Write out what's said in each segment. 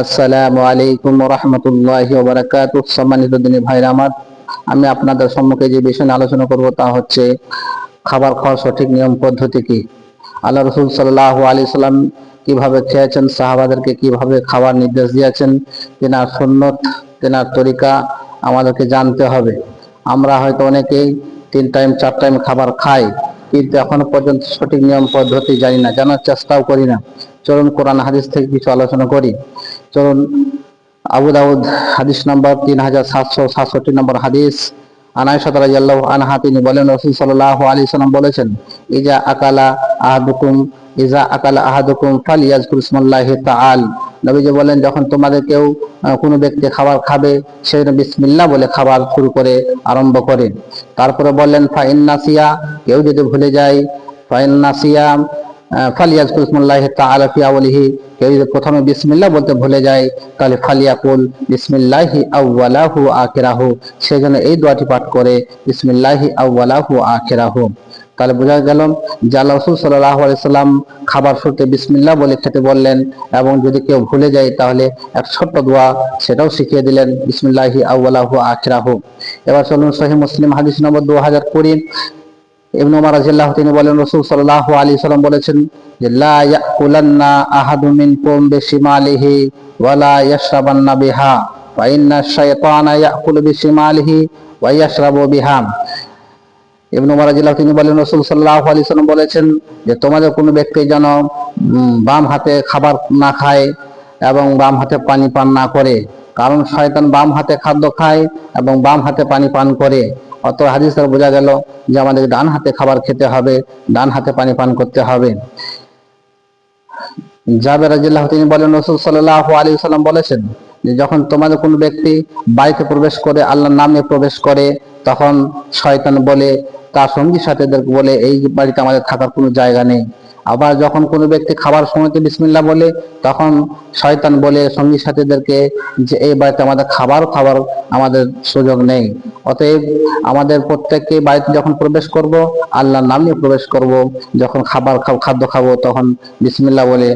আসসালামু আলাইকুম রহমতুল্লাহ বারাকাত সম্মানিত দিনী ভাইরা আমার, আমি আপনাদের সম্মুখে যে বিষয় নিয়ে আলোচনা করব তা হচ্ছে খাবার খাওয়ার সঠিক নিয়ম পদ্ধতি কি? আল্লাহ রসুল সাল্লাহ আলি সাল্লাম কীভাবে খেয়েছেন, সাহাবাদেরকে কীভাবে খাবার নির্দেশ দিয়েছেন, তেনার সুন্নত, তেনার তরিকা আমাদেরকে জানতে হবে। আমরা হয়তো অনেকেই তিন টাইম, চার টাইম খাবার খাই, কিন্তু এখনও পর্যন্ত সঠিক নিয়ম পদ্ধতি জানি না, জানার চেষ্টাও করি না। চলুন কোরআন হাদিস থেকে কিছু আলোচনা করি। চলুন, আবু দাউদ, হাদিস নম্বর তিন হাজার সাতশো সাতষট্টি নম্বর হাদিস। আনাইশা রাদিয়াল্লাহু আনহা, তিনি বলেন, রাসূল সাল্লাল্লাহু আলাইহি সাল্লাম বলেছেন, ইজা আকালা আহাদুকুম, ইজা আকালা আহাদুকুম ফালিয়াজকুর ইসমাল্লাহি তাআল। নবীজি বলেন, যখন তোমাদের কেউ কোনো ব্যক্তি খাবার খাবে, সে যেন বিসমিল্লাহ বলে খাবার শুরু করে, আরম্ভ করে। তারপরে বললেন, ফাইন নাসিয়া, কেউ যদি ভুলে যায়, ফাইন নাসিয়া ফালিয়াজকুর ইসমাল্লাহি তাআলা ফি আউলিহি, কেউ প্রথমে বিসমিল্লাহ বলতে ভুলে যায়, তাহলে ফালিয়াকুল বিসমিল্লাহি আউওয়ালাহু আখিরাহু, সে যেন এই দোয়াটি পাঠ করে, বিসমিল্লাহি আউওয়ালাহু আখিরাহু। তাহলে বোঝা গেল যে আল্লাহ রসুল সাল্লাহ খাবার শুরুতে বিসমিল্লা বলে খেতে বললেন, এবং যদি কেউ ভুলে যায়, তাহলে এক ছোট্ট দোয়া সেটাও শিখিয়ে দিলেন, বিসমিল্লাহি আউওয়ালাহু আখিরাহু। এবার চলুন সহি মুসলিম হাদিস নম্বর দু হাজার কুড়ি ইবনু উমর রাদিয়াল্লাহু তিনি বলেন, রাসূল সাল্লাল্লাহু আলাইহি সাল্লাম বলেছেন যে, লা ইয়াকুলান্না আহাদু মিনকুম বিশিমালিহি ওয়া লা ইয়াশরাবান্না বিহা। ফা ইন্না শাইতানা ইয়াকুলু বিশিমালিহি ওয়া ইয়াশরাবু বিহা। ইবনু উমর রাদিয়াল্লাহু তিনি বলেন, রাসূল সাল্লাল্লাহু আলাইহি সাল্লাম বলেছেন যে, তোমাদের কোনো ব্যক্তি যেন বাম হাতে খাবার না খায় এবং বাম হাতে পানি পান না করে। কারণ শয়তান বাম হাতে খাদ্য খায় এবং বাম হাতে পানি পান করে। অত হাদিস দ্বারা বোঝা গেল যে আমাদের ডান হাতে খাবার খেতে হবে, ডান হাতে পানি পান করতে হবে। জাবের রাজিল্লাহ তিনি বলেন, রসুল সাল্লাহ আলী সাল্লাম বলেছেন যে যখন তোমাদের কোনো ব্যক্তি বাড়িতে প্রবেশ করে, আল্লাহর নামে প্রবেশ করে, তখন শয়তান বলে, তার সঙ্গী সাথীদেরকে বলে, এই বাড়িতে আমাদের থাকার কোনো জায়গা নেই। আবার যখন কোনো ব্যক্তি খাবার সময়তে বিসমিল্লা বলে, তখন শয়তান বলে সঙ্গী সাথীদেরকে যে এই বাড়িতে আমাদের খাবার খাবার আমাদের সুযোগ নেই। অতএব আমাদের প্রত্যেককে বাড়িতে যখন প্রবেশ করব, আল্লাহর নাম নিয়ে প্রবেশ করব, যখন খাবার খাদ্য খাব, তখন বিসমিল্লা বলে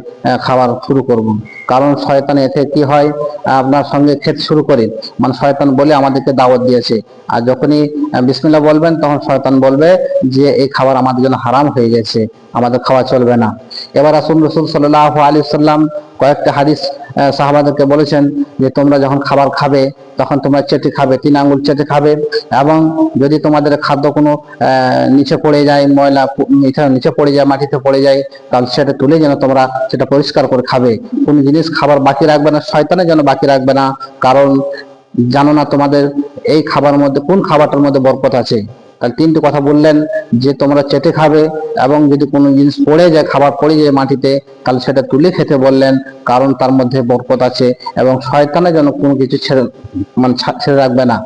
খাবার শুরু করব। কারণ শয়তান এতে কি হয়? আপনার সঙ্গে খেতে শুরু করে। মানে শয়তান বলে আমাদেরকে দাওয়াত দিয়েছে। আর যখনই বিসমিল্লা বলবেন, তখন শয়তান বলবে যে, এই খাবার আমাদের জন্য হারাম হয়ে গেছে। আমাদের খাওয়া চলবে না। এবার আসুন রসুল সাল্লাহ আলী সাল্লাম কয়েকটা হাদিস সাহাবাদেরকে বলেছেন যে, তোমরা যখন খাবার খাবে, তখন তোমরা চেটে খাবে, তিন আঙ্গুল চেটে খাবে এবং যদি তোমাদের খাদ্য কোনো নিচে পড়ে যায়, ময়লা নিচে পড়ে যায়, মাটিতে পড়ে যায়, তাহলে সেটা তুলে যেন তোমরা সেটা পরিষ্কার করে খাবে। কোন জিনিস খাবার বাকি রাখবে না, শয়তানে যেন বাকি রাখবে না, কারণ জানো না তোমাদের এই খাবার মধ্যে, কোন খাবারটার মধ্যে বরকত আছে? তাহলে তিনটি কথা বললেন যে তোমরা চেটে খাবে এবং যদি কোনো জিনিস পড়ে যায়, খাবার পড়ে যায় মাটিতে, তাহলে সেটা তুলে খেতে বললেন, কারণ তার মধ্যে বরকত আছে এবং শয়তানে যেন কোনো কিছু ছেড়ে মানে ছেড়ে রাখবে না।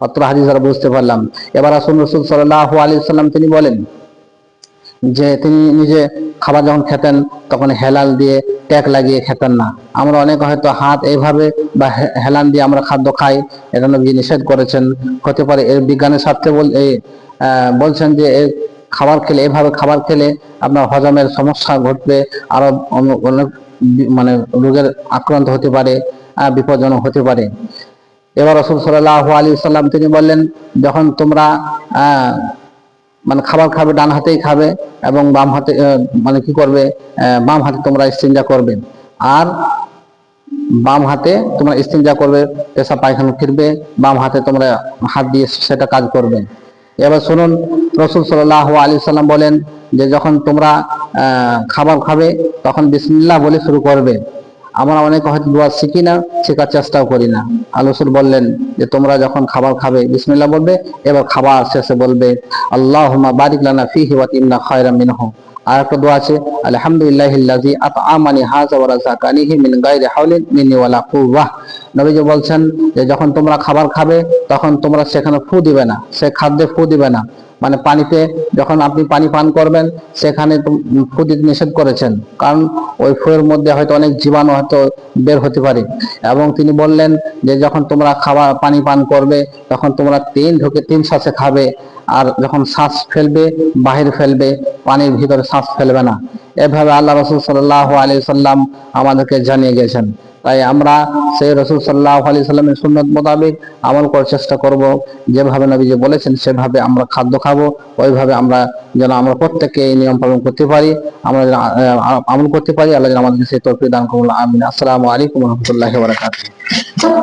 অত্র হাদিস বুঝতে পারলাম। এবার আসুন রসুল সাল্লাহ আলী সাল্লাম তিনি বলেন যে তিনি নিজে খাবার যখন খেতেন, তখন হেলাল দিয়ে ট্যাক লাগিয়ে খেতেন না। আমরা অনেক হয়তো হাত এইভাবে বা হেলান দিয়ে আমরা খাদ্য খাই এটা নবী নিষেধ করেছেন। হতে পারে এর বিজ্ঞানের স্বার্থে বলছেন যে এর খাবার খেলে, এভাবে খাবার খেলে আপনার হজমের সমস্যা ঘটবে, আরও অনেক মানে রোগের আক্রান্ত হতে পারে বিপজ্জনক হতে পারে। এবার রসুল সাল্লাহ আলী সাল্লাম তিনি বললেন, যখন তোমরা মানে খাবার খাবে, ডান হাতেই খাবে এবং বাম হাতে মানে কি করবে বাম হাতে তোমরা ইস্তিনজা করবে। আর বাম হাতে তোমরা ইস্তিনজা করবে, পেশা পায়খানা ফিরবে, বাম হাতে তোমরা হাত দিয়ে সেটা কাজ করবে। এবার শুনুন, রসুল সাল্লাহ আলী সাল্লাম বলেন যে যখন তোমরা খাবার খাবে, তখন বিসমিল্লাহ বলে শুরু করবে। আমরা অনেকে হয়তো দোয়া শিখি না, শেখার চেষ্টাও করি না। আলোসুর বললেন যে, তোমরা যখন খাবার খাবে, বিসমিল্লাহ বলবে, এবার খাবার শেষে বলবে আল্লাহ বারিক লানা ফিহি ওয়া তিমনা খায়রা মিনহু আর একটা দোয়া আছে, আলহামদুলিল্লাহিল্লাযী আতআমানি হাযা ওয়া রাযাকানিহি মিন গায়রি হাওলিন মিন্নি ওয়ালা কুওয়াহ। নবীজি বলছেন যে, যখন তোমরা খাবার খাবে, তখন তোমরা সেখানে ফু দিবে না, সে খাদ্যে ফু দিবে না। মানে পানিতে যখন আপনি পানি পান করবেন, সেখানে ফু নিষেধ করেছেন। কারণ ওই ফুয়ের মধ্যে হয়তো অনেক জীবাণু হয়তো বের হতে পারে। এবং তিনি বললেন যে যখন তোমরা খাবার পানি পান করবে, তখন তোমরা তিন ঢুকে তিন শ্বাসে খাবে। আর যখন শ্বাস ফেলবে, বাহির ফেলবে, পানির ভিতরে শ্বাস ফেলবে না। এভাবে আল্লাহ রসুল সাল্লাহ আলী সাল্লাম আমাদেরকে জানিয়ে গেছেন। তাই আমরা সেই রসুল সাল্লাহ আলি সাল্লামের সুন্নত মোতাবেক আমল করার চেষ্টা করব। যেভাবে নবী যে বলেছেন, সেভাবে আমরা খাদ্য খাব। ওইভাবে আমরা যেন আমরা প্রত্যেককে এই নিয়ম পালন করতে পারি। আমরা যেন আমল করতে পারি। আল্লাহ যেন আমাদেরকে সেই তৌফিক দান করুন। আমিন। আসসালামু আলাইকুম রহমতুল্লাহ বারাকাতুহ।